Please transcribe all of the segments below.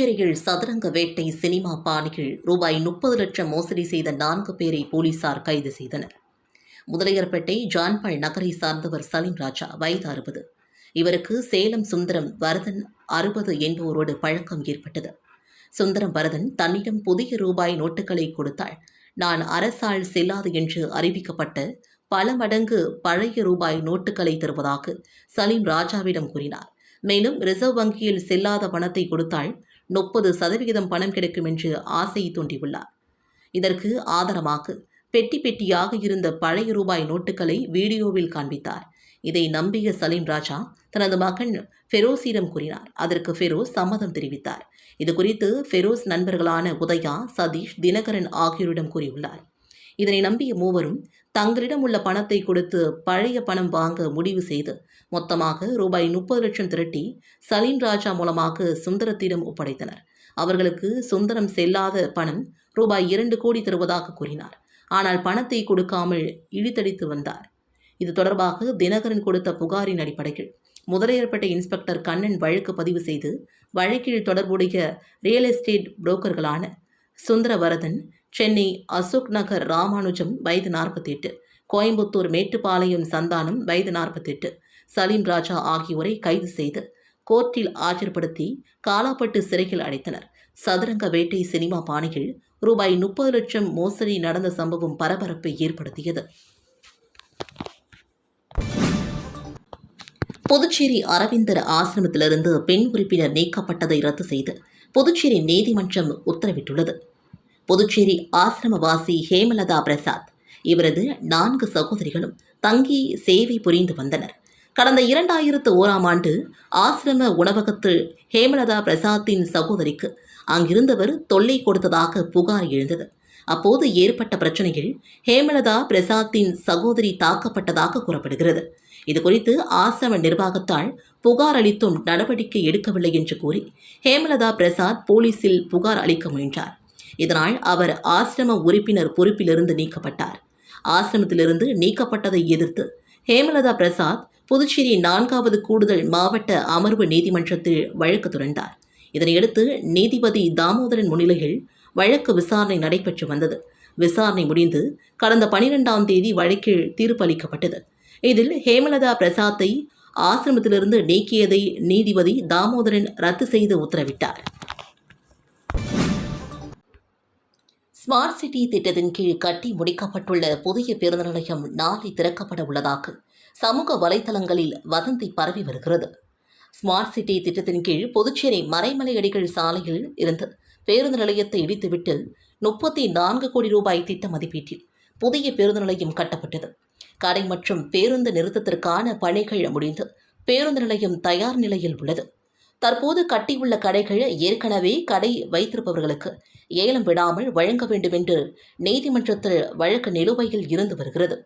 புதுச்சேரியில் சதுரங்க வேட்டை சினிமா பாணியில் ரூபாய் முப்பது லட்சம் மோசடி செய்த நான்கு பேரை போலீசார் கைது செய்தனர். முதலியார்பேட்டை ஜான்பால் நகரை சார்ந்தவர் சலீம் ராஜா வயது அறுபது. இவருக்கு சேலம் சுந்தரம் வரதன் அறுபது என்பவரோடு பழக்கம் ஏற்பட்டது. சுந்தரம் வரதன் தன்னிடம் புதிய ரூபாய் நோட்டுகளை கொடுத்தால் நான் அரசால் செல்லாது என்று அறிவிக்கப்பட்ட பல மடங்கு பழைய ரூபாய் நோட்டுகளை தருவதாக சலீம் ராஜாவிடம் கூறினார். மேலும் ரிசர்வ் வங்கியில் செல்லாத பணத்தை கொடுத்தால் முப்பது சதவிகிதம் பணம் கிடைக்கும் என்று ஆசை தூண்டியுள்ளார் இதற்கு ஆதரமாக பெட்டி பெட்டியாக இருந்த பழைய ரூபாய் நோட்டுகளை வீடியோவில் காண்பித்தார். இதை நம்பிய சலீம் ராஜா தனது மகன் ஃபெரோஸிடம் கூறினார். அதற்கு ஃபெரோஸ் சம்மதம் தெரிவித்தார். இது குறித்து ஃபெரோஸ் நண்பர்களான உதயா சதீஷ் தினகரன் ஆகியோரிடம் கூறியுள்ளார். இதனை நம்பிய மூவரும் தங்களிடம் உள்ள பணத்தை கொடுத்து பழைய பணம் வாங்க முடிவு செய்து மொத்தமாக ரூபாய் முப்பது லட்சம் திரட்டி சலீம் ராஜா மூலமாக சுந்தரத்திடம் ஒப்படைத்தனர். அவர்களுக்கு சுந்தரம் செல்லாத பணம் ரூபாய் இரண்டு கோடி தருவதாக கூறினார். ஆனால் பணத்தை கொடுக்காமல் இழித்தடித்து வந்தார். இது தொடர்பாக தினகரன் கொடுத்த புகாரின் அடிப்படையில் முதலியார்பேட்டை இன்ஸ்பெக்டர் கண்ணன் வழக்கு பதிவு செய்து வழக்கில் தொடர்புடைய ரியல் எஸ்டேட் புரோக்கர்களான சுந்தரவரதன் சென்னை அசோக் நகர் ராமானுஜம் வயது நாற்பத்தி எட்டு கோயம்புத்தூர் மேட்டுப்பாளையம் சந்தானம் வயது நாற்பத்தெட்டு சலீம் ராஜா ஆகியோரை கைது செய்து கோர்ட்டில் ஆஜர்படுத்தி காலாப்பட்டு சிறையில் அடைத்தனர். சதுரங்க வேட்டை சினிமா பாணியில் ரூபாய் முப்பது லட்சம் மோசடி நடந்த சம்பவம் பரபரப்பை ஏற்படுத்தியது. புதுச்சேரி அரவிந்தர் ஆசிரமத்திலிருந்து பெண் உறுப்பினர் நீக்கப்பட்டதை ரத்து செய்து புதுச்சேரி நீதிமன்றம் உத்தரவிட்டுள்ளது. புதுச்சேரி ஆசிரமவாசி ஹேமலதா பிரசாத் இவரது நான்கு சகோதரிகளும் தங்கி சேவை புரிந்து வந்தனர். கடந்த இரண்டாயிரத்து ஓராம் ஆண்டு ஆசிரம உணவகத்தில் ஹேமலதா பிரசாத்தின் சகோதரிக்கு அங்கிருந்தவர் தொல்லை கொடுத்ததாக புகார் எழுந்தது. அப்போது ஏற்பட்ட பிரச்சனையில் ஹேமலதா பிரசாத்தின் சகோதரி தாக்கப்பட்டதாக கூறப்படுகிறது. இதுகுறித்து ஆசிரம நிர்வாகத்தால் புகார் அளித்தும் நடவடிக்கை எடுக்கவில்லை என்று கூறி ஹேமலதா பிரசாத் போலீசில் புகார் அளிக்க முயன்றார். இதனால் அவர் ஆசிரம உறுப்பினர் பொறுப்பிலிருந்து நீக்கப்பட்டார். ஆசிரமத்திலிருந்து நீக்கப்பட்டதை எதிர்த்து ஹேமலதா பிரசாத் புதுச்சேரி நான்காவது கூடுதல் மாவட்ட அமர்வு நீதிமன்றத்தில் வழக்கு தொடர்ந்தார். இதனையடுத்து நீதிபதி தாமோதரன் முன்னிலையில் வழக்கு விசாரணை நடைபெற்று வந்தது. விசாரணை முடிந்து கடந்த பனிரெண்டாம் தேதி வழக்கில் தீர்ப்பளிக்கப்பட்டது இதில் ஹேமலதா பிரசாத்தை ஆசிரமத்திலிருந்து நீக்கியதை நீதிபதி தாமோதரன் ரத்து செய்து உத்தரவிட்டார். ஸ்மார்ட் சிட்டி திட்டத்தின் கீழ் கட்டி முடிக்கப்பட்டுள்ள புதிய பேருந்து நிலையம் நாளை திறக்கப்பட உள்ளதாக சமூக வலைதளங்களில் வதந்தி பரவி வருகிறது. ஸ்மார்ட் சிட்டி திட்டத்தின் கீழ் புதுச்சேரி மறைமலையடிகள் சாலையில் இருந்து பேருந்து நிலையத்தை இடித்துவிட்டு முப்பத்தி நான்கு கோடி ரூபாய் திட்ட மதிப்பீட்டில் புதிய பேருந்து நிலையம் கட்டப்பட்டது. கடை மற்றும் பேருந்து நிறுத்தத்திற்கான பணிகள் முடிந்து பேருந்து நிலையம் தயார் நிலையில் உள்ளது. தற்போது கட்டியுள்ள கடைகள் ஏற்கனவே கடை வைத்திருப்பவர்களுக்கு ஏலம் விடாமல் வழங்க வேண்டும் என்று நீதிமன்றத்தில் வழக்கு நிலுவையில் இருந்து வருகிறது.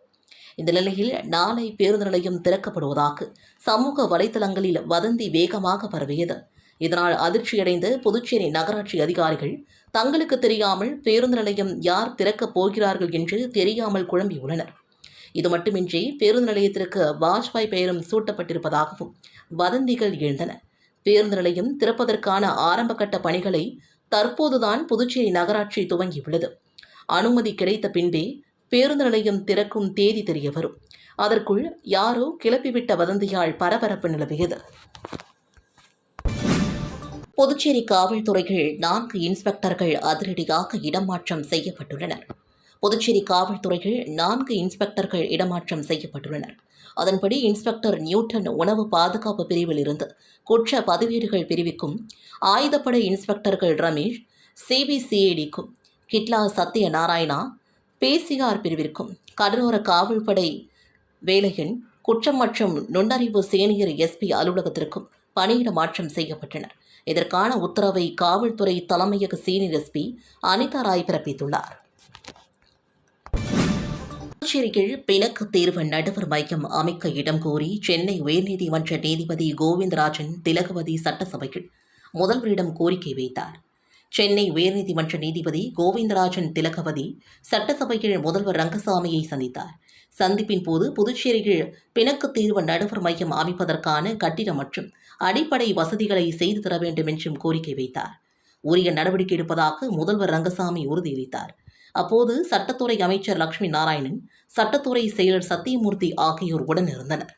இந்த நிலையில் நாளை பேருந்து நிலையம் திறக்கப்படுவதாக சமூக வலைதளங்களில் வதந்தி வேகமாக பரவியது. இதனால் அதிர்ச்சியடைந்த புதுச்சேரி நகராட்சி அதிகாரிகள் தங்களுக்கு தெரியாமல் பேருந்து நிலையம் யார் திறக்கப் போகிறார்கள் என்று தெரியாமல் குழம்பியுள்ளனர். இது மட்டுமின்றி பேருந்து நிலையத்திற்கு வாஜ்பாய் பெயரும் சூட்டப்பட்டிருப்பதாகவும் வதந்திகள் எழுந்தன. பேருந்து நிலையம் திறப்பதற்கான ஆரம்பகட்ட பணிகளை தற்போதுதான் புதுச்சேரி நகராட்சி துவங்கியுள்ளது. அனுமதி கிடைத்த பின்பே பேருந்து நிலையம் திறக்கும் தேதி தெரிய வரும் அதற்குள் யாரோ கிளப்பிவிட்ட வதந்தியால் பரபரப்பு நிலவியது. புதுச்சேரி காவல்துறையில் நான்கு இன்ஸ்பெக்டர்கள் அதிரடியாக இடமாற்றம் செய்யப்பட்டுள்ளனர். புதுச்சேரி காவல்துறையில் நான்கு இன்ஸ்பெக்டர்கள் இடமாற்றம் செய்யப்பட்டுள்ளனர். அதன்படி இன்ஸ்பெக்டர் நியூட்டன் உணவு பாதுகாப்பு பிரிவில் இருந்து குற்ற பதிவேடுகள் பிரிவுக்கும் ஆயுதப்படை இன்ஸ்பெக்டர்கள் ரமேஷ் சிபிசிஐடிக்கும் கிட்லா சத்ய நாராயணா பேசிஆர் பிரிவிற்கும் கடலோர காவல்படை வேலையின் குற்றம் மற்றும் நுண்ணறிவு சீனியர் எஸ்பி அலுவலகத்திற்கும் பணியிட மாற்றம் செய்யப்பட்டனர். இதற்கான உத்தரவை காவல்துறை தலைமையக சீனியர் எஸ்பி அனிதா ராய் பிறப்பித்துள்ளார். புதுச்சேரியில் பிணக்கு தீர்வு நடுவர் மையம் அமைக்க இடம் கோரி சென்னை உயர்நீதிமன்ற நீதிபதி கோவிந்தராஜன் திலகவதி சட்டசபையில் முதல்வரிடம் கோரிக்கை வைத்தார். சென்னை உயர்நீதிமன்ற நீதிபதி கோவிந்தராஜன் திலகவதி சட்டசபையில் முதல்வர் ரங்கசாமியை சந்தித்தார். சந்திப்பின் போது புதுச்சேரியில் பிணக்கு தீர்வு நடுவர் மையம் அமைப்பதற்கான கட்டிடம் மற்றும் அடிப்படை வசதிகளை செய்து தர வேண்டும் என்றும் கோரிக்கை வைத்தார். உரிய நடவடிக்கை எடுப்பதாக முதல்வர் ரங்கசாமி உறுதியளித்தார். அப்போது சட்டத்துறை அமைச்சர் லட்சுமி நாராயணன் சட்டத்துறை செயலர் சத்தியமூர்த்தி ஆகியோர் உடன் இருந்தனர்.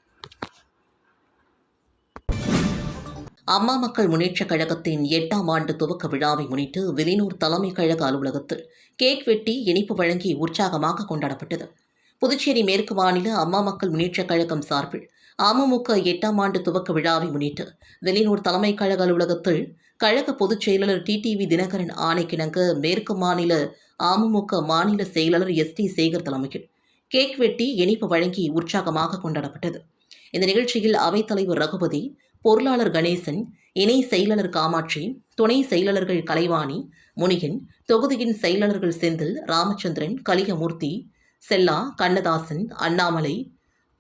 அம்மா மக்கள் முன்னேற்றக் கழகத்தின் எட்டாம் ஆண்டு துவக்க விழாவை முன்னிட்டு வெளியூர் தலைமை கழக அலுவலகத்தில் கேக் வெட்டி இனிப்பு வழங்கி உற்சாகமாக கொண்டாடப்பட்டது. புதுச்சேரி மேற்கு மாநில அம்மா மக்கள் முன்னேற்றக் கழகம் சார்பில் அமமுக எட்டாம் ஆண்டு துவக்க விழாவை முன்னிட்டு வெளியூர் தலைமை கழக அலுவலகத்தில் கழக பொதுச் செயலாளர் டிடிவி தினகரன் ஆணைக்கிணங்க மேற்கு மாநில அமமுக மாநில செயலாளர் எஸ் டி சேகர் தலைமையில் கேக் வெட்டி இனிப்பு வழங்கி உற்சாகமாக கொண்டாடப்பட்டது. இந்த நிகழ்ச்சியில் அவைத்தலைவர் ரகுபதி பொருளாளர் கணேசன் இணை செயலாளர் காமாட்சி துணை செயலாளர்கள் கலைவாணி முனிகன் தொகுதியின் செயலாளர்கள் செந்தில் ராமச்சந்திரன் கலிகமூர்த்தி செல்லா கண்ணதாசன் அண்ணாமலை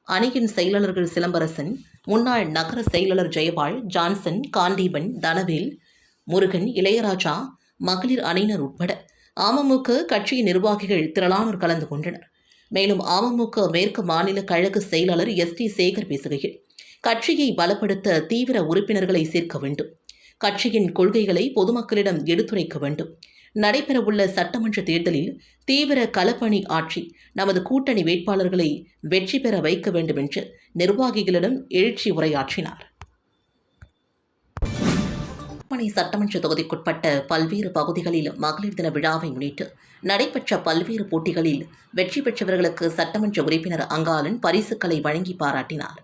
அணியின் செயலாளர்கள் சிலம்பரசன் முன்னாள் நகர செயலாளர் ஜெயபால் ஜான்சன் காண்டீபன் தனவேல் முருகன் இளையராஜா மகளிர் அணியினர் உட்பட அமமுக கட்சியின் நிர்வாகிகள் திரளானோர் கலந்து கொண்டனர். மேலும் அமமுக மேற்கு மாநில கழக செயலாளர் எஸ் டி சேகர் பேசுகையில் கட்சியை பலப்படுத்த தீவிர உறுப்பினர்களை சேர்க்க வேண்டும். கட்சியின் கொள்கைகளை பொதுமக்களிடம் எடுத்துரைக்க வேண்டும். நடைபெறவுள்ள சட்டமன்ற தேர்தலில் தீவிர களப்பணி ஆற்றி நமது கூட்டணி வேட்பாளர்களை வெற்றி பெற வைக்க வேண்டும் என்று நிர்வாகிகளிடம் எழுச்சி உரையாற்றினார். மணி சட்டமன்ற தொகுதிக்குட்பட்ட பல்வேறு பகுதிகளில் மகளிர் தின விழாவை முன்னிட்டு நடைபெற்ற பல்வேறு போட்டிகளில் வெற்றி பெற்றவர்களுக்கு சட்டமன்ற உறுப்பினர் அங்காளன் பரிசுகளை வழங்கி பாராட்டினார்.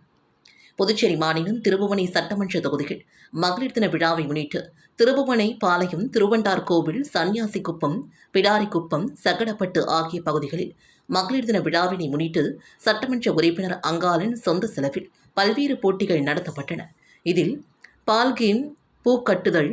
புதுச்சேரி மாநிலம் திருபுவனை சட்டமன்ற தொகுதிகள் மகளிர் தின விழாவை முன்னிட்டு திருபுவனை பாளையம் திருவண்டார் கோவில் சன்னியாசிக்குப்பம் பிடாரிக்குப்பம் சகடப்பட்டு ஆகிய பகுதிகளில் மகளிர் தின விழாவினை முன்னிட்டு சட்டமன்ற உறுப்பினர் அங்காளன் சொந்த செலவில் பல்வேறு போட்டிகள் நடத்தப்பட்டன. இதில் பால் கேம் பூக்கட்டுதல்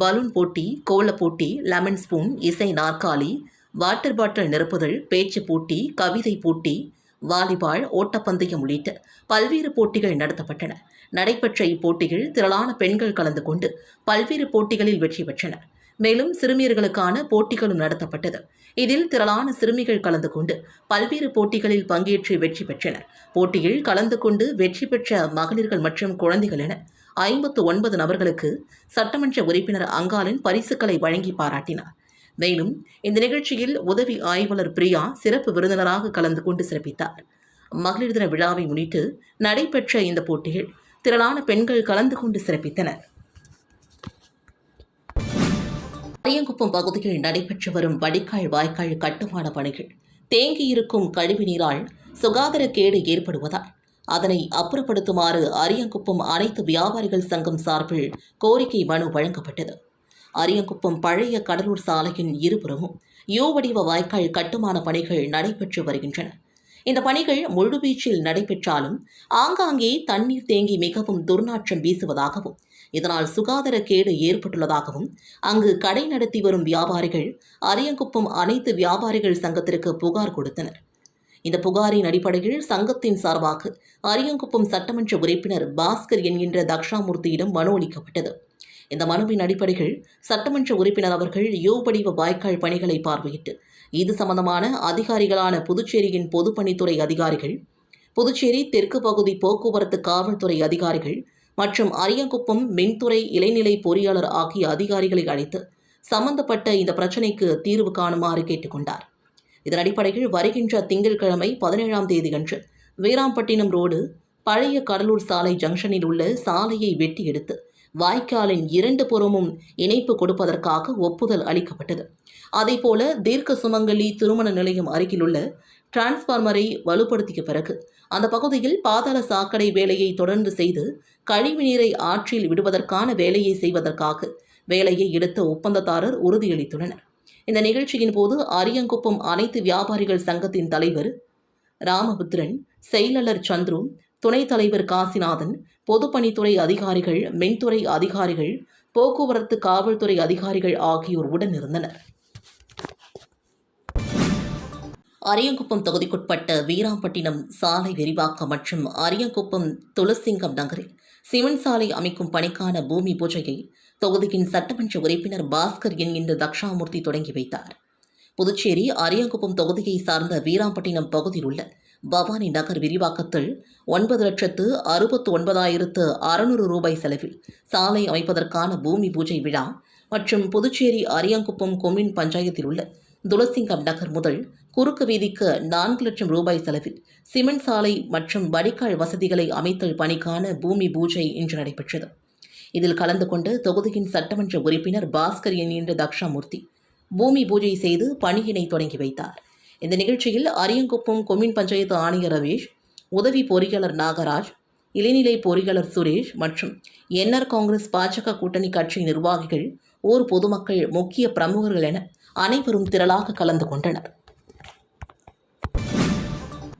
பலூன் போட்டி கோலப் போட்டி லெமன் ஸ்பூன் இசை நாற்காலி வாட்டர் பாட்டில் நிரப்புதல் பேச்சு போட்டி கவிதை போட்டி வாலிபால் ஓட்டப்பந்தயம் உள்ளிட்ட பல்வேறு போட்டிகள் நடத்தப்பட்டன. நடைபெற்ற இப்போட்டியில் திரளான பெண்கள் கலந்து கொண்டு பல்வேறு போட்டிகளில் வெற்றி பெற்றனர் மேலும் சிறுமியர்களுக்கான போட்டிகளும் நடத்தப்பட்டது. இதில் திரளான சிறுமிகள் கலந்து கொண்டு பல்வேறு போட்டிகளில் பங்கேற்று வெற்றி பெற்றனர். போட்டியில் கலந்து கொண்டு வெற்றி பெற்ற மகளிர்கள் மற்றும் குழந்தைகள் என ஐம்பத்து ஒன்பது நபர்களுக்கு சட்டமன்ற உறுப்பினர் அங்காலின் பரிசுகளை வழங்கி பாராட்டினார். மேலும் இந்த நிகழ்ச்சியில் உதவி ஆய்வாளர் பிரியா சிறப்பு விருந்தினராக கலந்து கொண்டு சிறப்பித்தார். மகளிர் தின விழாவை முன்னிட்டு நடைபெற்ற இந்த போட்டியில் திரளான பெண்கள் கலந்து கொண்டு சிறப்பித்தனர். அரியங்குப்பம் பகுதியில் நடைபெற்று வரும் வடிகால் வாய்க்கால் கட்டுமான பணிகள் தேங்கியிருக்கும் கழிவு நீரால் சுகாதாரக்கேடு ஏற்படுவதால் அதனை அப்புறப்படுத்துமாறு அரியங்குப்பம் அனைத்து வியாபாரிகள் சங்கம் சார்பில் கோரிக்கை மனு வழங்கப்பட்டது. அரியங்குப்பம் பழைய கடலூர் சாலையின் இருபுறமும் யூ வடிவ வாய்க்கால் கட்டுமான பணிகள் நடைபெற்று வருகின்றன. இந்த பணிகள் முழுவீச்சில் நடைபெற்றாலும் ஆங்காங்கே தண்ணீர் தேங்கி மிகவும் துர்நாற்றம் வீசுவதாகவும் இதனால் சுகாதார கேடு ஏற்பட்டுள்ளதாகவும் அங்கு கடை நடத்தி வரும் வியாபாரிகள் அரியங்குப்பம் அனைத்து வியாபாரிகள் சங்கத்திற்கு புகார் கொடுத்தனர். இந்த புகாரின் அடிப்படையில் சங்கத்தின் சார்பாக அரியங்குப்பம் சட்டமன்ற உறுப்பினர் பாஸ்கர் என்கின்ற தக்ஷாமூர்த்தியிடம் மனு அளிக்கப்பட்டது. இந்த மனுவின் அடிப்படையில் சட்டமன்ற உறுப்பினர் அவர்கள் யோ படிவ வாய்க்கால் பணிகளை பார்வையிட்டு இது சம்பந்தமான அதிகாரிகளான புதுச்சேரியின் பொதுப்பணித்துறை அதிகாரிகள் புதுச்சேரி தெற்கு பகுதி போக்குவரத்து காவல்துறை அதிகாரிகள் மற்றும் அரியங்குப்பம் மின்துறை இளைநிலை பொறியாளர் ஆகிய அதிகாரிகளை அழைத்து சம்பந்தப்பட்ட இந்த பிரச்சினைக்கு தீர்வு காணுமாறு கேட்டுக்கொண்டார். இதன் அடிப்படையில் வருகின்ற திங்கட்கிழமை பதினேழாம் தேதியன்று வீராம்பட்டினம் ரோடு பழைய கடலூர் சாலை ஜங்ஷனில் உள்ள சாலையை வெட்டி எடுத்து வாய்க்காலின் இரண்டு புறமும் இணைப்பு கொடுப்பதற்காக ஒப்புதல் அளிக்கப்பட்டது. அதேபோல தீர்க்க சுமங்கலி திருமண நிலையம் அருகிலுள்ள டிரான்ஸ்பார்மரை வலுப்படுத்திய பிறகு அந்த பகுதியில் பாதாள சாக்கடை வேலையை தொடர்ந்து செய்து கழிவுநீரை ஆற்றில் விடுவதற்கான வேலையை செய்வதற்காக வேலையை எடுத்த ஒப்பந்ததாரர் உறுதியளித்துள்ளனர். இந்த நிகழ்ச்சியின் போது அரியங்குப்பம் அனைத்து வியாபாரிகள் சங்கத்தின் தலைவர் ராமபுத்திரன் செயலாளர் சந்துரு துணைத் தலைவர் காசிநாதன் பொதுப்பணித்துறை அதிகாரிகள் மின்துறை அதிகாரிகள் போக்குவரத்து காவல்துறை அதிகாரிகள் ஆகியோர் உடன் இருந்தனர். அரியங்குப்பம் தொகுதிக்குட்பட்ட வீராம்பட்டினம் சாலை விரிவாக்கம் மற்றும் அரியங்குப்பம் துளசிங்கம் நகரில் சிவன் சாலை அமைக்கும் பணிக்கான பூமி பூஜையை தொகுதியின் சட்டமன்ற உறுப்பினர் பாஸ்கர் என்கின்ற தக்ஷாமூர்த்தி தொடங்கி வைத்தார். புதுச்சேரி அரியங்குப்பம் தொகுதியை சார்ந்த வீராம்பட்டினம் பகுதியில் உள்ள பவானி நகர் விரிவாக்கத்தில் ஒன்பது லட்சத்து அறுபத்து ஒன்பதாயிரத்து அறுநூறு ரூபாய் செலவில் சாலை அமைப்பதற்கான பூமி பூஜை விழா மற்றும் புதுச்சேரி அரியாங்குப்பம் கொம்யூன் பஞ்சாயத்தில் உள்ள துளசிங்கம் நகர் முதல் குறுக்கு வீதிக்கு நான்கு லட்சம் ரூபாய் செலவில் சிமெண்ட் சாலை மற்றும் வடிகால் வசதிகளை அமைத்தல் பணிக்கான பூமி பூஜை இன்று நடைபெற்றது. இதில் கலந்து கொண்டு தொகுதியின் சட்டமன்ற உறுப்பினர் பாஸ்கர் என்கின்ற தக்ஷாமூர்த்தி பூமி பூஜை செய்து பணியினை தொடங்கி வைத்தார். இந்த நிகழ்ச்சியில் அரியங்குப்பம் கொமின் பஞ்சாயத்து ஆணையர் ரமேஷ் உதவி பொறியாளர் நாகராஜ் இளைநிலை பொறியாளர் சுரேஷ் மற்றும் என்ஆர் காங்கிரஸ் பாஜக கூட்டணி கட்சி நிர்வாகிகள் ஊர் பொதுமக்கள் முக்கிய பிரமுகர்கள் என அனைவரும் திரளாக கலந்து கொண்டனர்.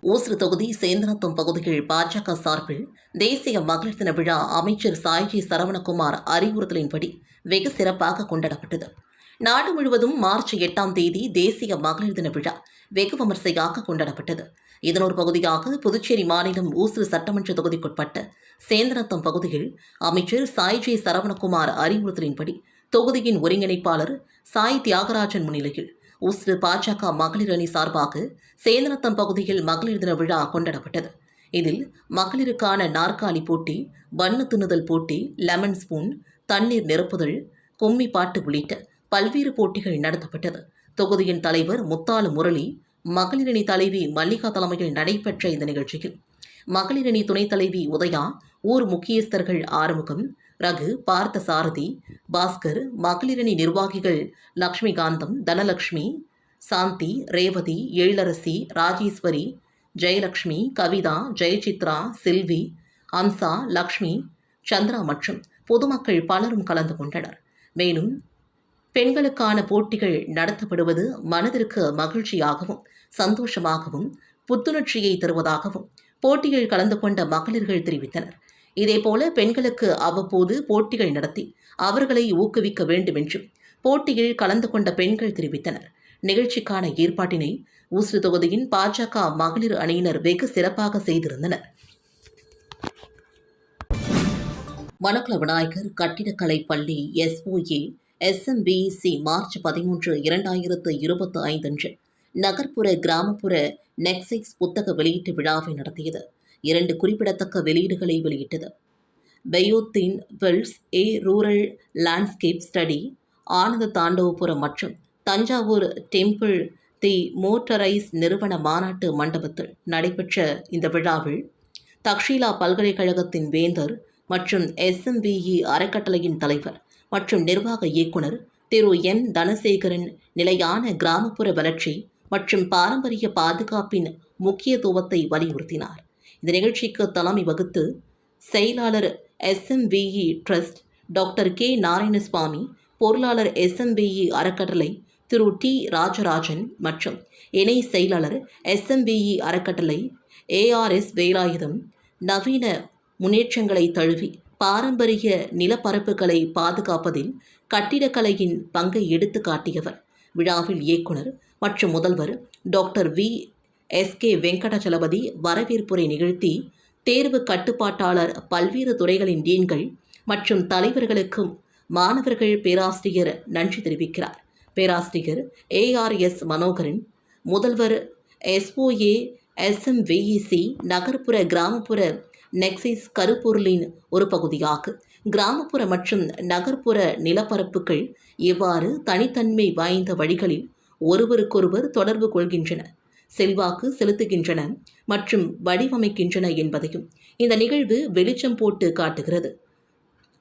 ஊசுறு தொகுதி சேந்தனத்தம் பகுதியில் பாஜக சார்பில் தேசிய மகளிர் தின விழா அமைச்சர் சாய்ஜி சரவணகுமார் அறிவுறுத்தலின்படி வெகு சிறப்பாக கொண்டாடப்பட்டது. நாடு முழுவதும் மார்ச் எட்டாம் தேதி தேசிய மகளிர் தின விழா வெகு விமர்சையாக கொண்டாடப்பட்டது. இதன் ஒரு பகுதியாக புதுச்சேரி மாநிலம் ஊசுறு சட்டமன்ற தொகுதிக்குட்பட்ட சேந்தனத்தம் பகுதியில் அமைச்சர் சாய்ஜி சரவணகுமார் அறிவுறுத்தலின்படி தொகுதியின் ஒருங்கிணைப்பாளர் சாய் தியாகராஜன் முன்னிலையில் ஊசுறு பாஜக மகளிர் அணி சார்பாக சேந்தனத்தம் பகுதியில் மகளிர் தின விழா கொண்டாடப்பட்டது. இதில் மகளிருக்கான நாற்காலி போட்டி பண்ணு தின்னுதல் போட்டி லெமன் ஸ்பூன் தண்ணீர் நிரப்புதல் கும்மி பாட்டு உள்ளிட்ட பல்வேறு போட்டிகள் நடத்தப்பட்டது. தொகுதியின் தலைவர் முத்தாலு முரளி மகளிரணி தலைவி மல்லிகா தலைமையில் நடைபெற்ற இந்த நிகழ்ச்சியில் மகளிரணி துணைத் தலைவி உதயா ஊர் முக்கியஸ்தர்கள் ஆறுமுகம் ரகு பார்த்த சாரதி பாஸ்கர் மகளிரணி நிர்வாகிகள் லக்ஷ்மிகாந்தம் தனலக்ஷ்மி சாந்தி ரேவதி எழிலரசி ராஜேஸ்வரி ஜெயலக்ஷ்மி கவிதா ஜெயசித்ரா செல்வி அம்சா லக்ஷ்மி சந்திரா மற்றும் பொதுமக்கள் பலரும் கலந்து கொண்டனர். மேலும் பெண்களுக்கான போட்டிகள் நடத்தப்படுவது மனதிற்கு மகிழ்ச்சியாகவும் சந்தோஷமாகவும் புத்துணர்ச்சியை தருவதாகவும் போட்டியில் கலந்து கொண்ட மகளிர்கள் தெரிவித்தனர். இதேபோல பெண்களுக்கு அவ்வப்போது போட்டிகள் நடத்தி அவர்களை ஊக்குவிக்க வேண்டும் என்றும் போட்டியில் கலந்து கொண்ட பெண்கள் தெரிவித்தனர். நிகழ்ச்சிக்கான ஏற்பாட்டினை ஊசு தொகுதியின் பாஜக மகளிர் அணியினர் வெகு சிறப்பாக செய்திருந்தனர். மணக்குள விநாயகர் கட்டிடக்கலை பள்ளி எஸ்ஓஏ எஸ்எம்பிசி மார்ச் பதிமூன்று இரண்டாயிரத்து இருபத்தி ஐந்தன்று நகர்ப்புற கிராமப்புற நெக்ஸைஸ் புத்தக வெளியீட்டு விழாவை நடத்தியது. இரண்டு குறிப்பிடத்தக்க வெளியீடுகளை வெளியிட்டது. பெயோத்தின் wells a rural landscape study Anandathandavapuram மற்றும் தஞ்சாவூர் டெம்பிள் தி மோட்டரைஸ் நிறுவன மாநாட்டு மண்டபத்தில் நடைபெற்ற இந்த விழாவில் தக்ஷீலா பல்கலைக்கழகத்தின் வேந்தர் மற்றும் எஸ்எம்பிஇ அறக்கட்டளையின் தலைவர் மற்றும் நிர்வாக இயக்குனர் திரு என் தனசேகரன் நிலையான கிராமப்புற வளர்ச்சி மற்றும் பாரம்பரிய பாதுகாப்பின் முக்கியத்துவத்தை வலியுறுத்தினார். இந்த நிகழ்ச்சிக்கு தலைமை வகுத்து செயலாளர் SMVE trust doctor K Narayanaswamy பொருளாளர் எஸ்எம்பிஇ அறக்கட்டளை திரு டி ராஜராஜன் மற்றும் இணை செயலாளர் எஸ்எம்பிஇ அறக்கட்டளை ஏஆர்எஸ் வேலாயுதம் நவீன முன்னேற்றங்களை தழுவி பாரம்பரிய நிலப்பரப்புகளை பாதுகாப்பதில் கட்டிடக்கலையின் பங்கை எடுத்து காட்டியவர் விழாவில் இயக்குனர் மற்றும் முதல்வர் doctor V S K Venkatachalapathy வரவேற்புரை நிகழ்த்தி தேர்வு கட்டுப்பாட்டாளர் பல்வேறு துறைகளின் டீன்கள் மற்றும் தலைவர்களுக்கும் மாணவர்கள் பேராசிரியர் நன்றி தெரிவிக்கிறார். பேராசிரியர் ஏஆர்எஸ் மனோகரன் முதல்வர் எஸ்ஓஏ எஸ்எம்விஇசி நகர்ப்புற கிராமப்புற நெக்ஸிஸ் கருப்பொருளின் ஒரு பகுதியாக. கிராமப்புற மற்றும் நகர்ப்புற நிலப்பரப்புகள் எவ்வாறு தனித்தன்மை வாய்ந்த வழிகளில் ஒருவருக்கொருவர் தொடர்பு கொள்கின்றன. செல்வாக்கு செலுத்துகின்றன மற்றும் வடிவமைக்கின்றன என்பதையும் இந்த நிகழ்வு வெளிச்சம் போட்டு காட்டுகிறது.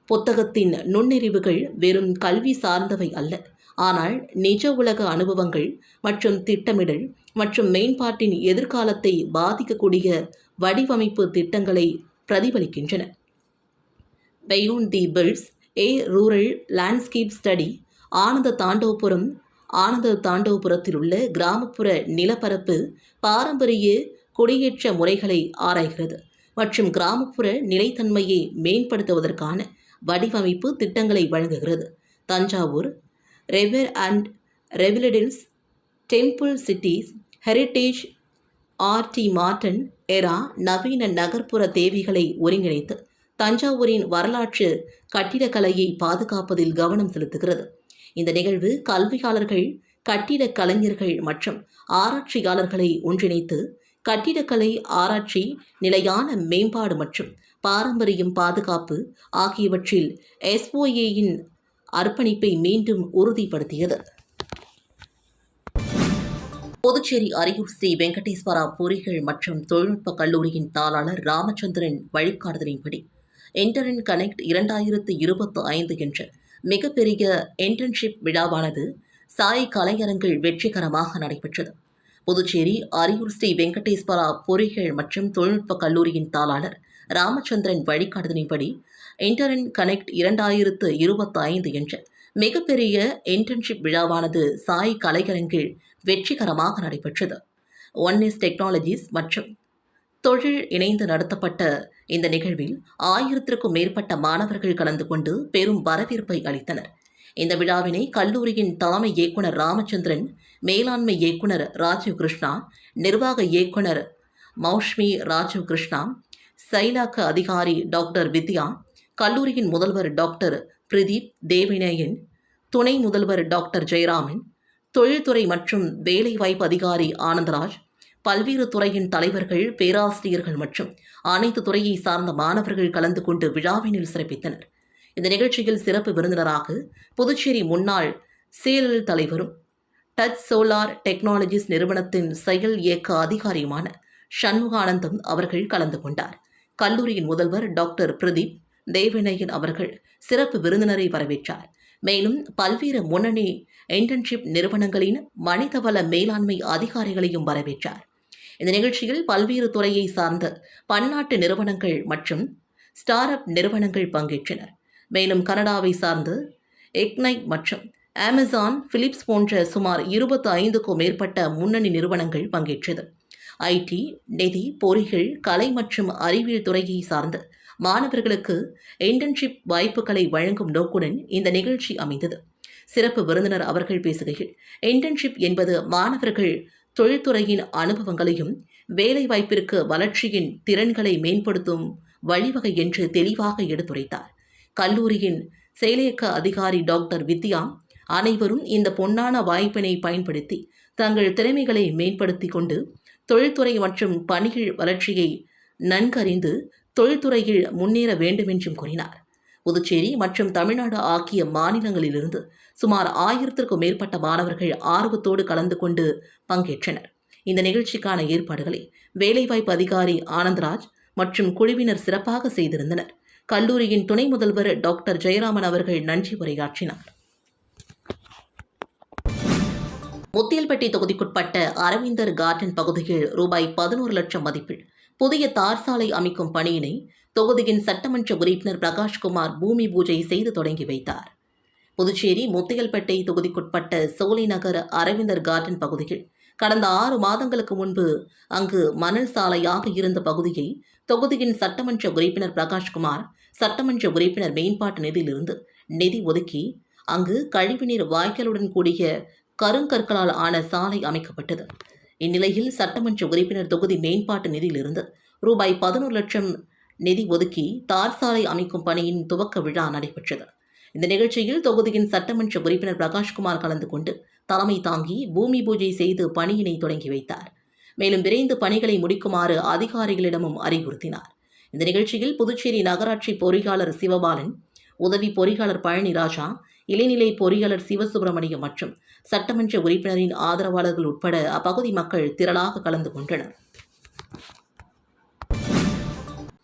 புத்தகத்தின் நுண்ணறிவுகள் வெறும் கல்வி சார்ந்தவை அல்ல. ஆனால் நிஜ உலக அனுபவங்கள் மற்றும் திட்டமிடல் மற்றும் மேம்பாட்டின் எதிர்காலத்தை பாதிக்கக்கூடிய வடிவமைப்பு திட்டங்களை பிரதிபலிக்கின்றன. பெயூன் the wells a rural landscape study Anandathandavapuram Ananda தாண்டவபுரத்தில் உள்ள கிராமப்புற நிலப்பரப்பு பாரம்பரிய குடியேற்ற முறைகளை ஆராய்கிறது மற்றும் கிராமப்புற நிலைத்தன்மையை மேம்படுத்துவதற்கான வடிவமைப்பு திட்டங்களை வழங்குகிறது. Thanjavur river and ரெவிலடில்ஸ் temple cities heritage RT modern era நவீன நகர்ப்புற தேவைகளை ஒருங்கிணைத்து தஞ்சாவூரின் வரலாற்று கட்டிடக்கலையை பாதுகாப்பதில் கவனம் செலுத்துகிறது. இந்த நிகழ்வு கல்வியாளர்கள் கட்டிடக் கலைஞர்கள் மற்றும் ஆராய்ச்சியாளர்களை ஒன்றிணைத்து கட்டிடக்கலை ஆராய்ச்சி நிலையான மேம்பாடு மற்றும் பாரம்பரியம் பாதுகாப்பு ஆகியவற்றில் எஸ்ஓஏயின் அர்ப்பணிப்பை மீண்டும் உறுதிப்படுத்தியது. புதுச்சேரி அரியூர் ஸ்ரீ வெங்கடேஸ்வரா பொறிகள் மற்றும் தொழில்நுட்ப கல்லூரியின் தாளாளர் ராமச்சந்திரன் வழிகாட்டுதலின்படி இன்டர்நெட் கனெக்ட் இரண்டாயிரத்து இருபத்து ஐந்து என்ற மிகப்பெரிய இன்டர்ன்ஷிப் விழாவானது சாய் கலையரங்கில் வெற்றிகரமாக நடைபெற்றது. புதுச்சேரி அரியூர் ஸ்ரீ வெங்கடேஸ்வரா பொறிகள் மற்றும் தொழில்நுட்ப கல்லூரியின் தாளாளர் ராமச்சந்திரன் வழிகாட்டுதலின்படி இன்டர்ன் கனெக்ட் இரண்டாயிரத்து இருபத்தி ஐந்து என்ற மிகப்பெரிய இன்டர்ன்ஷிப் விழாவானது சாய் கலையரங்கில் வெற்றிகரமாக நடைபெற்றது. ஒன் இஸ் டெக்னாலஜிஸ் மற்றும் தொழில் இணைந்து நடத்தப்பட்ட இந்த நிகழ்வில் ஆயிரத்திற்கும் மேற்பட்ட மாணவர்கள் கலந்து கொண்டு பெரும் வரவேற்பை அளித்தனர். இந்த விழாவினை கல்லூரியின் தலைமை இயக்குனர் ராமச்சந்திரன் மேலாண்மை இயக்குனர் ராஜீவ் கிருஷ்ணா நிர்வாக இயக்குனர் மௌஷ்மி ராஜீவ் கிருஷ்ணா செயலாக்க அதிகாரி டாக்டர் வித்யா கல்லூரியின் முதல்வர் டாக்டர் பிரதீப் தேவினயன் துணை முதல்வர் டாக்டர் ஜெயராமன் தொழில்துறை மற்றும் வேலைவாய்ப்பு அதிகாரி ஆனந்தராஜ் பல்வேறு துறையின் தலைவர்கள் பேராசிரியர்கள் மற்றும் அனைத்து துறையை சார்ந்த மாணவர்கள் கலந்து கொண்டு விழாவினில் சிறப்பித்தனர். இந்த நிகழ்ச்சியில் சிறப்பு விருந்தினராக புதுச்சேரி முன்னாள் சேலல் தலைவரும் டச் சோலார் டெக்னாலஜிஸ் நிறுவனத்தின் செயல் இயக்க அதிகாரியுமான சண்முகானந்தம் அவர்கள் கலந்து கொண்டார். கல்லூரியின் முதல்வர் டாக்டர் பிரதீப் தேவிநயன் அவர்கள் சிறப்பு விருந்தினரை வரவேற்றார். மேலும் பல்வேறு முன்னணி இன்டர்ன்ஷிப் நிறுவனங்களின் மனிதவள மேலாண்மை அதிகாரிகளையும் வரவேற்றார். இந்த நிகழ்ச்சியில் பல்வேறு துறையை சார்ந்த பன்னாட்டு நிறுவனங்கள் மற்றும் ஸ்டார் அப் நிறுவனங்கள் பங்கேற்றனர். மேலும் கனடாவை சார்ந்து எக்னைட் மற்றும் அமேசான் பிலிப்ஸ் போன்ற சுமார் இருபத்தி ஐந்துக்கும் மேற்பட்ட முன்னணி நிறுவனங்கள் பங்கேற்றது. ஐடி நிதி பொறிகள் கலை மற்றும் அறிவியல் துறையை சார்ந்த மாணவர்களுக்கு இன்டர்ன்ஷிப் வாய்ப்புகளை வழங்கும் நோக்குடன் இந்த நிகழ்ச்சி அமைந்தது. சிறப்பு விருந்தினர் அவர்கள் பேசுகையில் இன்டர்ன்ஷிப் என்பது மாணவர்கள் தொழில்துறையின் அனுபவங்களையும் வேலைவாய்ப்பிற்கு வளர்ச்சியின் திறன்களை மேம்படுத்தும் வழிவகை என்று தெளிவாக எடுத்துரைத்தார். கல்லூரியின் செயலியக்க அதிகாரி டாக்டர் வித்யா அனைவரும் இந்த பொன்னான வாய்ப்பினை பயன்படுத்தி தங்கள் திறமைகளை மேம்படுத்தி கொண்டு தொழில்துறை மற்றும் பணிகள் வளர்ச்சியை நன்கறிந்து தொழில்துறையில் முன்னேற வேண்டும் என்றும் கூறினார். புதுச்சேரி மற்றும் தமிழ்நாடு ஆகிய மாநிலங்களிலிருந்து சுமார் ஆயிரத்திற்கும் மேற்பட்ட மாணவர்கள் ஆர்வத்தோடு கலந்து கொண்டு பங்கேற்றனர். இந்த நிகழ்ச்சிக்கான ஏற்பாடுகளை வேலைவாய்ப்பு அதிகாரி ஆனந்த்ராஜ் மற்றும் குழுவினர் சிறப்பாக செய்திருந்தனர். கல்லூரியின் துணை முதல்வர் டாக்டர் ஜெயராமன் அவர்கள் நன்றி உரையாற்றினார். முத்தியல்பட்டி தொகுதிக்குட்பட்ட அரவிந்தர் கார்டன் பகுதியில் ரூபாய் பதினோரு லட்சம் மதிப்பில் புதிய தார் சாலை அமைக்கும் பணியினை தொகுதியின் சட்டமன்ற உறுப்பினர் பிரகாஷ்குமார் பூமி பூஜை செய்து தொடங்கி வைத்தார். புதுச்சேரி முத்தியல்பேட்டை தொகுதிக்குட்பட்ட சோலை நகர் அரவிந்தர் கார்டன் பகுதியில் கடந்த ஆறு மாதங்களுக்கு முன்பு அங்கு மணல் சாலையாக இருந்த பகுதியை தொகுதியின் சட்டமன்ற உறுப்பினர் பிரகாஷ்குமார் சட்டமன்ற உறுப்பினர் மேம்பாட்டு நிதியிலிருந்து நிதி ஒதுக்கி அங்கு கழிவுநீர் வாய்க்காலுடன் கூடிய கருங்கற்களால் ஆன சாலை அமைக்கப்பட்டது. இந்நிலையில் சட்டமன்ற உறுப்பினர் தொகுதி மேம்பாட்டு நிதியிலிருந்து ரூபாய் பதினோரு லட்சம் நிதி ஒதுக்கி தார் சாலை அமைக்கும் பணியின் துவக்க விழா நடைபெற்றது. இந்த நிகழ்ச்சியில் தொகுதியின் சட்டமன்ற உறுப்பினர் பிரகாஷ்குமார் கலந்து கொண்டு தலைமை தாங்கி பூமி பூஜை செய்து பணியினை தொடங்கி வைத்தார். மேலும் விரைந்து பணிகளை முடிக்குமாறு அதிகாரிகளிடமும் அறிவுறுத்தினார். இந்த நிகழ்ச்சியில் புதுச்சேரி நகராட்சி பொறியாளர் சிவபாலன் உதவி பொறியாளர் பழனி ராஜா இளைநிலை பொறியாளர் சிவசுப்பிரமணியம் மற்றும் சட்டமன்ற உறுப்பினரின் ஆதரவாளர்கள் உட்பட அப்பகுதி மக்கள் திரளாக கலந்து கொண்டனர்.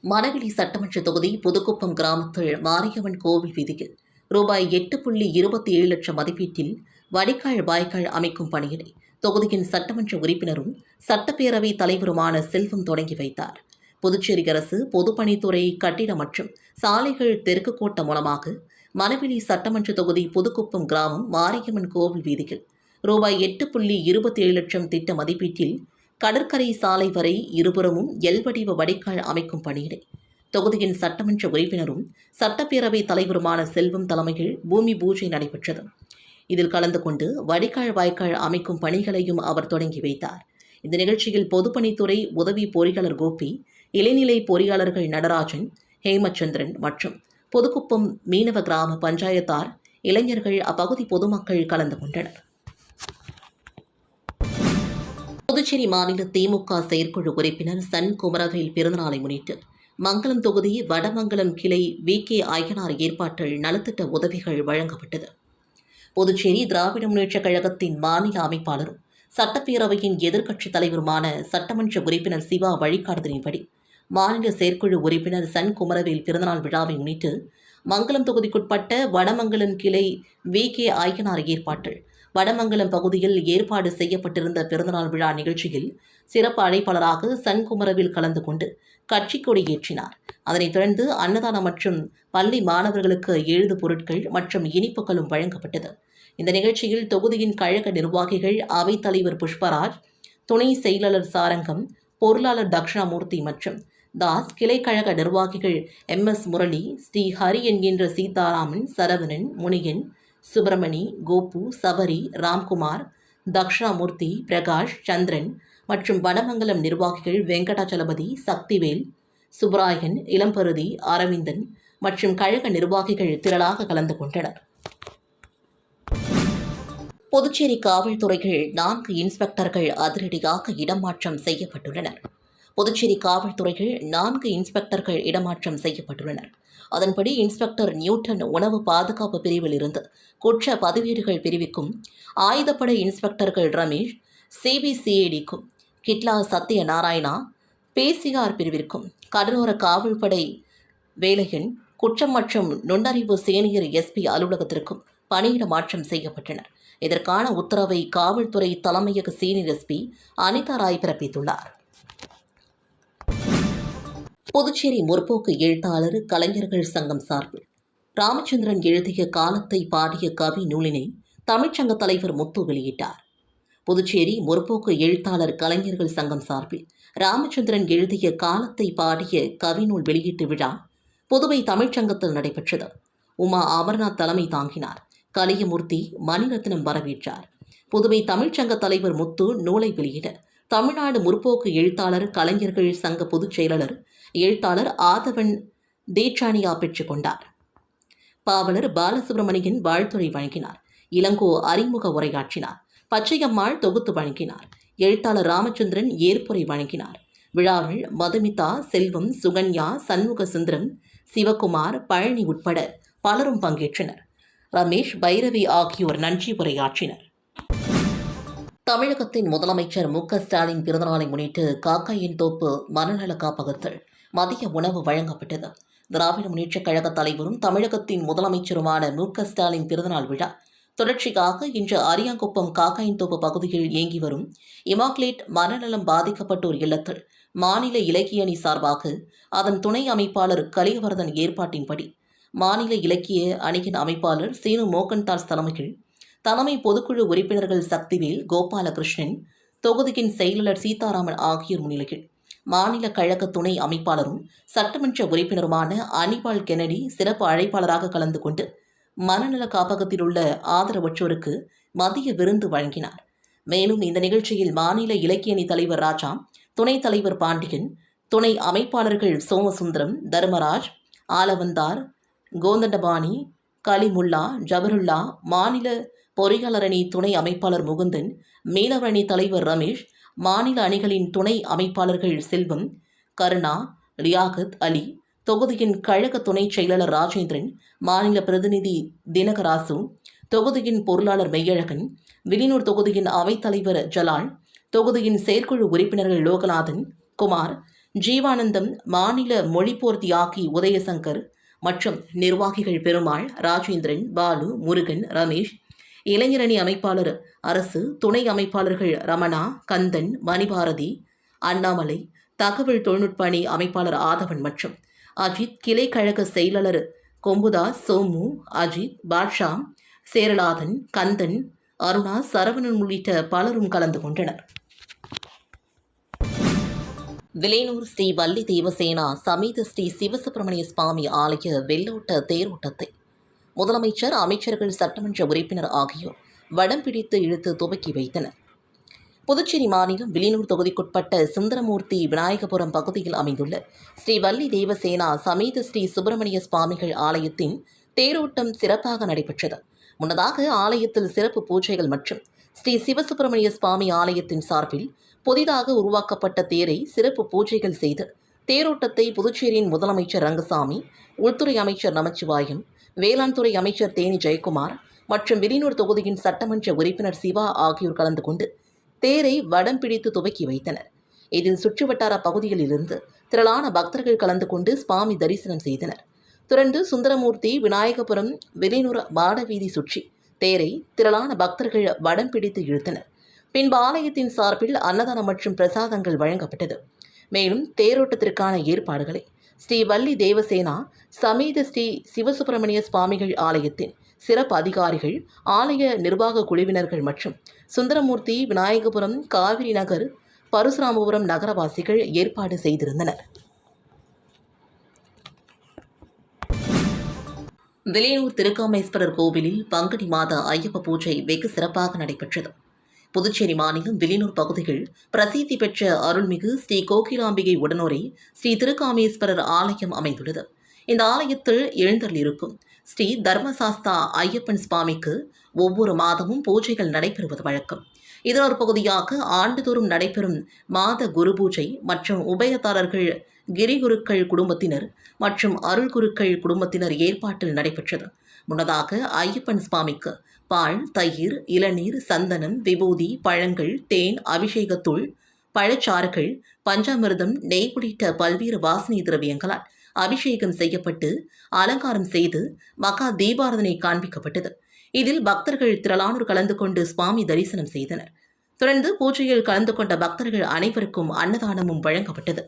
மணவெளி சட்டமன்ற தொகுதி புதுக்குப்பம் கிராமத்தில் மாரியம்மன் கோவில் வீதியில் ரூபாய் எட்டு புள்ளி இருபத்தி ஏழு லட்சம் மதிப்பீட்டில் வடிகால் வாய்க்கால் அமைக்கும் பணியினை தொகுதியின் சட்டமன்ற உறுப்பினரும் சட்டப்பேரவை தலைவருமான செல்வம் தொடங்கி வைத்தார். புதுச்சேரி அரசு பொதுப்பணித்துறை கட்டிடம் மற்றும் சாலைகள் தெற்கு கோட்டம் மூலமாக மணவெளி சட்டமன்ற தொகுதி புதுக்குப்பம் கிராமம் மாரியம்மன் கோவில் வீதியில் ரூபாய் எட்டு புள்ளி இருபத்தி ஏழு லட்சம் திட்ட மதிப்பீட்டில் கடற்கரை சாலை வரை இருபுறமும் எல் வடிவ வடிகால் அமைக்கும் பணியினை தொகுதியின் சட்டமன்ற உறுப்பினரும் சட்டப்பேரவை தலைவருமான செல்வம் தலைமையில் பூமி பூஜை நடைபெற்றது. இதில் கலந்து கொண்டு வடிகால் வாய்க்கால் அமைக்கும் பணிகளையும் அவர் தொடங்கி வைத்தார். இந்த நிகழ்ச்சியில் பொதுப்பணித்துறை உதவி பொறியாளர் கோபி இளைநிலை பொறியாளர்கள் நடராஜன் ஹேமச்சந்திரன் மற்றும் பொதுக்குப்பம் மீனவ கிராம பஞ்சாயத்தார் இளைஞர்கள் அப்பகுதி பொதுமக்கள் கலந்து கொண்டனர். புதுச்சேரி மாநில திமுக செயற்குழு உறுப்பினர் சன் குமரவேல் பிறந்தநாளை முன்னிட்டு மங்கலம் தொகுதி வடமங்கலம் கிளை வி. கே. ஐயனார் ஏற்பாட்டில் நலத்திட்ட உதவிகள் வழங்கப்பட்டது. புதுச்சேரி திராவிட முன்னேற்றக் கழகத்தின் மாநில அமைப்பாளரும் சட்டப்பேரவையின் எதிர்க்கட்சித் தலைவருமான சட்டமன்ற உறுப்பினர் சிவா வழிகாட்டுதலின்படி மாநில செயற்குழு உறுப்பினர் சன் குமரவேல் பிறந்தநாள் விழாவை முன்னிட்டு மங்கலம் தொகுதிக்குட்பட்ட வடமங்கலம் கிளை வி. கே. ஐயனார் ஏற்பாட்டில் வடமங்கலம் பகுதியில் ஏற்பாடு செய்யப்பட்டிருந்த பிறந்தநாள் விழா நிகழ்ச்சியில் சிறப்பு அழைப்பாளராக சன்குமரவில் கலந்து கொண்டு கட்சி கொடி ஏற்றினார். அதனைத் தொடர்ந்து அன்னதானம் மற்றும் பள்ளி மாணவர்களுக்கு எழுது பொருட்கள் மற்றும் இனிப்புகளும் வழங்கப்பட்டது. இந்த நிகழ்ச்சியில் தொகுதியின் கழக நிர்வாகிகள் அவைத் தலைவர் புஷ்பராஜ் துணை செயலாளர் சாரங்கம் பொருளாளர் தக்ஷணாமூர்த்தி மற்றும் தாஸ் கிளைக்கழக நிர்வாகிகள் எம் எஸ் முரளி ஸ்ரீ ஹரி என்கின்ற சீதாராமன் சரவணன் முனியன் சுப்பிரமணி கோபு சபரி ராம்குமார் தக்ஷணாமூர்த்தி பிரகாஷ் சந்திரன் மற்றும் வடமங்கலம் நிர்வாகிகள் வெங்கடாச்சலபதி சக்திவேல் சுப்ராயன் இளம்பருதி அரவிந்தன் மற்றும் கழக நிர்வாகிகள் திரளாக கலந்து கொண்டனர். புதுச்சேரி காவல்துறையில் நான்கு இன்ஸ்பெக்டர்கள் அதிரடியாக இடமாற்றம் செய்யப்பட்டுள்ளனர். புதுச்சேரி காவல்துறையில் நான்கு இன்ஸ்பெக்டர்கள் இடமாற்றம் செய்யப்பட்டுள்ளனர். அதன்படி இன்ஸ்பெக்டர் நியூட்டன் உணவு பாதுகாப்பு பிரிவில் இருந்து குற்ற பதிவேடுகள் பிரிவுக்கும் ஆயுதப்படை இன்ஸ்பெக்டர்கள் ரமேஷ் சிபிசிஐடிக்கும் கிட்லா சத்ய நாராயணா பேசிஆர் பிரிவிற்கும் கடலோர காவல்படை வேலையின் குற்றம் மற்றும் நுண்ணறிவு சீனியர் எஸ்பி அலுவலகத்திற்கும் பணியிட மாற்றம் செய்யப்பட்டனர். இதற்கான உத்தரவை காவல்துறை தலைமையக சீனியர் எஸ்பி அனிதா ராய் பிறப்பித்துள்ளார். புதுச்சேரி முற்போக்கு எழுத்தாளர் கலைஞர்கள் சங்கம் சார்பில் ராமச்சந்திரன் எழுதிய காலத்தை பாடிய கவி நூலினை தமிழ்ச்சங்க தலைவர் முத்து வெளியிட்டார். புதுச்சேரி முற்போக்கு எழுத்தாளர் கலைஞர்கள் சங்கம் சார்பில் ராமச்சந்திரன் எழுதிய காலத்தை பாடிய கவிநூல் வெளியீட்டு விழா புதுவை தமிழ்ச்சங்கத்தில் நடைபெற்றது. உமா அமர்நாத் தலைமை தாங்கினார். கலியமூர்த்தி மணிரத்னம் வரவேற்றார். புதுவை தமிழ்ச்சங்க தலைவர் முத்து நூலை வெளியிட தமிழ்நாடு முற்போக்கு எழுத்தாளர் கலைஞர்கள் சங்க பொதுச் செயலாளர் எழுத்தாளர் ஆதவன் தேச்சானியா பெற்றுக் கொண்டார். பாவலர் பாலசுப்ரமணியன் வாழ்த்துறை வழங்கினார். இளங்கோ அறிமுக உரையாற்றினார். பச்சையம்மாள் தொகுத்து வழங்கினார். எழுத்தாளர் ராமச்சந்திரன் ஏற்புரை வழங்கினார். விழாவில் மதுமிதா செல்வம் சுகன்யா சண்முக சுந்தரம் சிவகுமார் பழனி உட்பட பலரும் பங்கேற்றனர். ரமேஷ் பைரவி ஆகியோர் நன்றி உரையாற்றினர். தமிழகத்தின் முதலமைச்சர் மு க ஸ்டாலின் பிறந்தநாளை முன்னிட்டு காக்காயின் தோப்பு மனநல காப்பகத்தில் மதிய உணவு வழங்கப்பட்டது. திராவிட முன்னேற்றக் கழக தலைவரும் தமிழகத்தின் முதலமைச்சருமான மு க ஸ்டாலின் பிறந்தநாள் விழா தொடர்ச்சியாக இன்று அரியாங்குப்பம் காக்காயின்தோப்பு பகுதியில் இயங்கி வரும் இமாக்லேட் மனநலம் பாதிக்கப்பட்டோர் இல்லத்தில் மாநில இலக்கிய அணி சார்பாக அதன் துணை அமைப்பாளர் கலியவர்தன் ஏற்பாட்டின்படி மாநில இலக்கிய அணியின் அமைப்பாளர் சீனு மோகன்தாஸ் தலைமையில் தலைமை பொதுக்குழு உறுப்பினர்கள் சக்திவேல் கோபாலகிருஷ்ணன் தொகுதியின் செயலாளர் சீதாராமன் ஆகியோர் முன்னிலையில் மாநில கழக துணை அமைப்பாளரும் சட்டமன்ற உறுப்பினருமான அனிபால் கெனடி சிறப்பு அழைப்பாளராக கலந்து கொண்டு மனநல காப்பகத்தில் உள்ள ஆதரவற்றோருக்கு மதிய விருந்து வழங்கினார். மேலும் இந்த நிகழ்ச்சியில் மாநில இலக்கிய அணி தலைவர் ராஜா துணைத் தலைவர் பாண்டியன் துணை அமைப்பாளர்கள் சோமசுந்தரம் தர்மராஜ் ஆலவந்தார் கோந்தண்டபாணி கலிமுல்லா ஜபருல்லா மாநில பொறியாளர் அணி துணை அமைப்பாளர் முகுந்தன் மீனவர் அணி தலைவர் ரமேஷ் மாநில அணிகளின் துணை அமைப்பாளர்கள் செல்வம் கருணா ரியாகத் அலி தொகுதியின் கழக துணைச் செயலாளர் ராஜேந்திரன் மாநில பிரதிநிதி தினகராசு தொகுதியின் பொருளாளர் மெய்யழகன் விலினூர் தொகுதியின் அவைத்தலைவர் ஜலால் தொகுதியின் செயற்குழு உறுப்பினர்கள் லோகநாதன் குமார் ஜீவானந்தம் மாநில மொழிப்போர் தியாகி உதயசங்கர் மற்றும் நிர்வாகிகள் பெருமாள் ராஜேந்திரன் பாலு முருகன் ரமேஷ் இளைஞரணி அமைப்பாளர் அரசு துணை அமைப்பாளர்கள் ரமணா கந்தன் மணிபாரதி அண்ணாமலை தகவல் தொழில்நுட்ப அணி அமைப்பாளர் ஆதவன் மற்றும் அஜித் கிளை கழக செயலாளர் கொம்புதா சோமு அஜித் பாட்ஷா சேரலாதன் கந்தன் அருணா சரவணன் உள்ளிட்ட பலரும் கலந்து கொண்டனர். விலையனூர் ஸ்ரீ வள்ளி தேவசேனா சமேத ஸ்ரீ சிவசுப்பிரமணிய சுவாமி ஆலய வெள்ளோட்ட தேரோட்டத்தை முதலமைச்சர் அமைச்சர்கள் சட்டமன்ற உறுப்பினர் ஆகியோர் வடம் பிடித்து இழுத்து துவக்கி வைத்தனர். புதுச்சேரி மாநிலம் விலினூர் தொகுதிக்குட்பட்ட சுந்தரமூர்த்தி விநாயகபுரம் பகுதியில் அமைந்துள்ள ஸ்ரீ வள்ளி தேவசேனா சமேத ஸ்ரீ சுப்பிரமணிய சுவாமிகள் ஆலயத்தின் தேரோட்டம் சிறப்பாக நடைபெற்றது. முன்னதாக ஆலயத்தில் சிறப்பு பூஜைகள் மற்றும் ஸ்ரீ சிவசுப்பிரமணிய சுவாமி ஆலயத்தின் சார்பில் புதிதாக உருவாக்கப்பட்ட தேரை சிறப்பு பூஜைகள் செய்து தேரோட்டத்தை புதுச்சேரியின் முதலமைச்சர் ரங்கசாமி உள்துறை அமைச்சர் நமச்சிவாயம் வேளாண் துறை அமைச்சர் தேனி ஜெயக்குமார் மற்றும் விரினூர் தொகுதியின் சட்டமன்ற உறுப்பினர் சிவா ஆகியோர் கலந்து கொண்டு தேரை வடம் பிடித்து துவக்கி வைத்தனர். இதில் சுற்றுவட்டார பகுதிகளிலிருந்து திரளான பக்தர்கள் கலந்து கொண்டு சுவாமி தரிசனம் செய்தனர். தொடர்ந்து சுந்தரமூர்த்தி விநாயகபுரம் வெளிநூர் வாடவீதி சுற்றி தேரை திரளான பக்தர்கள் வடம் பிடித்து இழுத்தனர். பின்பு ஆலயத்தின் சார்பில் அன்னதானம் மற்றும் பிரசாதங்கள் வழங்கப்பட்டது. மேலும் தேரோட்டத்திற்கான ஏற்பாடுகளை ஸ்ரீ வள்ளி தேவசேனா சமேத ஸ்ரீ சிவசுப்பிரமணிய சுவாமிகள் ஆலயத்தின் சிறப்பு அதிகாரிகள் ஆலய நிர்வாக குழுவினர்கள் மற்றும் சுந்தரமூர்த்தி விநாயகபுரம் காவிரி நகர் பரசுராமபுரம் நகரவாசிகள் ஏற்பாடு செய்திருந்தனர். விலையூர் திருக்காமேஸ்வரர் கோவிலில் பங்குனி மாத ஐயப்ப பூஜை வெகு சிறப்பாக நடைபெற்றது. புதுச்சேரி மாநிலம் வில்லியனூர் பகுதியில் பிரசித்தி பெற்ற அருள்மிகு ஸ்ரீ கோகிலாம்பிகை உடனுரை ஸ்ரீ திருக்காமேஸ்வரர் ஆலயம் அமைந்துள்ளது. இந்த ஆலயத்தில் எழுந்தருளிருக்கும் ஸ்ரீ தர்மசாஸ்தா ஐயப்பன் சுவாமிக்கு ஒவ்வொரு மாதமும் பூஜைகள் நடைபெறுவது வழக்கம். இதன் ஒரு பகுதியாக ஆண்டுதோறும் நடைபெறும் மாத குரு பூஜை மற்றும் உபயதாரர்கள் கிரிகுருக்கள் குடும்பத்தினர் மற்றும் அருள்குருக்கள் குடும்பத்தினர் ஏற்பாட்டில் நடைபெற்றது. முன்னதாக ஐயப்பன் சுவாமிக்கு பால் தயிர் இளநீர் சந்தனம் விபூதி பழங்கள் தேன் அபிஷேகத்தூள் பழச்சாறுகள் பஞ்சாமிர்தம் நெய் உள்ளிட்ட பல்வேறு வாசனை திரவியங்களால் அபிஷேகம் செய்யப்பட்டு அலங்காரம் செய்து மகா தீபாரதனை காண்பிக்கப்பட்டது. இதில் பக்தர்கள் திரளானோர் கலந்து கொண்டு சுவாமி தரிசனம் செய்தனர். தொடர்ந்து பூஜையில் கலந்து கொண்ட பக்தர்கள் அனைவருக்கும் அன்னதானமும் வழங்கப்பட்டது.